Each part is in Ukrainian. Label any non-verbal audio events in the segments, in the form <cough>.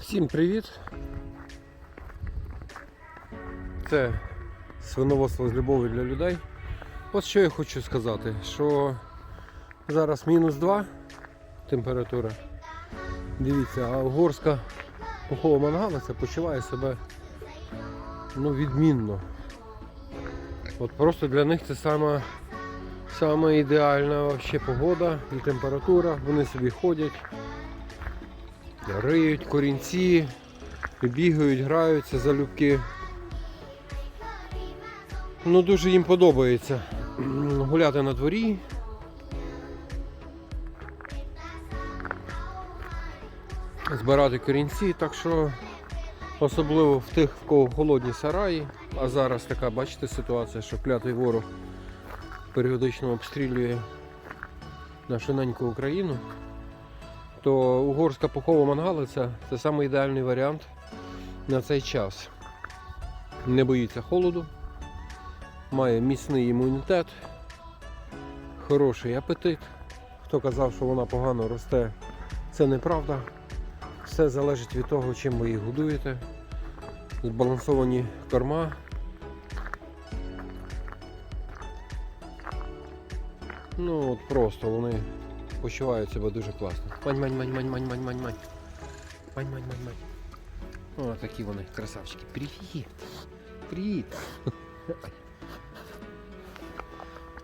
Всім привіт! Це свиноводство з любов'ю для людей. От що я хочу сказати, що зараз мінус 2 температура. Дивіться, а угорська пухова мангалиця почуває себе ну, відмінно. От просто для них це саме, саме ідеальна вообще погода і температура. Вони собі ходять. Риють корінці, бігають, граються залюбки. Ну дуже їм подобається гуляти на дворі. Збирати корінці, так що особливо в тих, в кого холодні сараї, а зараз така, бачите, ситуація, що клятий ворог періодично обстрілює нашу неньку Україну то угорська пухова мангалиця це саме ідеальний варіант на цей час. Не боїться холоду, має міцний імунітет, хороший апетит. Хто казав, що вона погано росте, це неправда. Все залежить від того, чим ви її годуєте. Збалансовані корма. Ну от просто вони почувають себе дуже класно. Мань, мань, мань, мань, мань, мань, мань, мань. Мань, мань, мань, мань. О, такі вони красавчики. Привіт. Привіт. <laughs>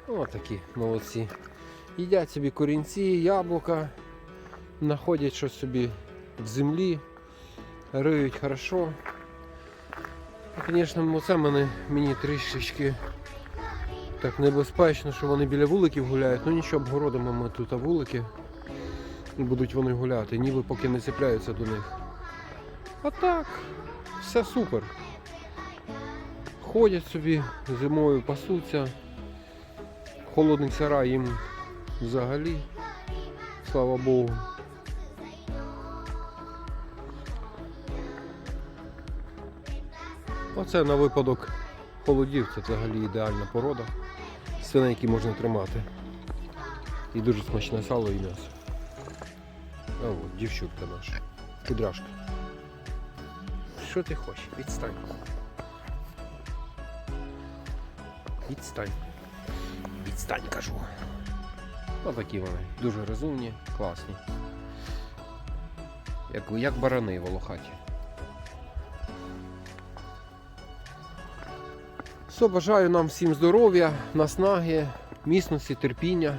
О, такі молодці. Їдять собі корінці, яблука, знаходять щось собі в землі, риють хорошо. Звісно, це мене мені трішечки так небезпечно, що вони біля вуликів гуляють. Ну нічого, обгородимо ми тут а вулики. Будуть вони гуляти, ніби поки не цепляються до них. А так, все супер. Ходять собі, зимою пасуться. Холодний сарай їм взагалі, слава Богу. Оце на випадок холодів, це взагалі ідеальна порода. Свиней, які можна тримати. І дуже смачне сало і м'ясо. А от дівчутка наша. Кудряшка. Що ти хочеш? Відстань. Відстань. Відстань, кажу. Отакі вони. Дуже розумні, класні. Як, як барани волохаті. Все, бажаю нам всім здоров'я, наснаги, міцності, терпіння.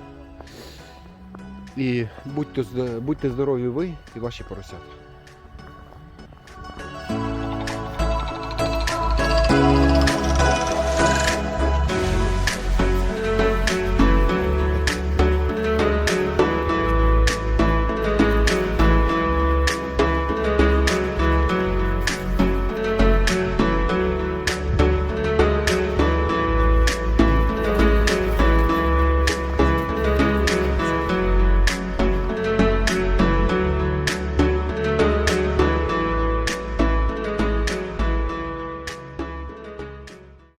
І будьте, будьте здорові ви і ваші поросята.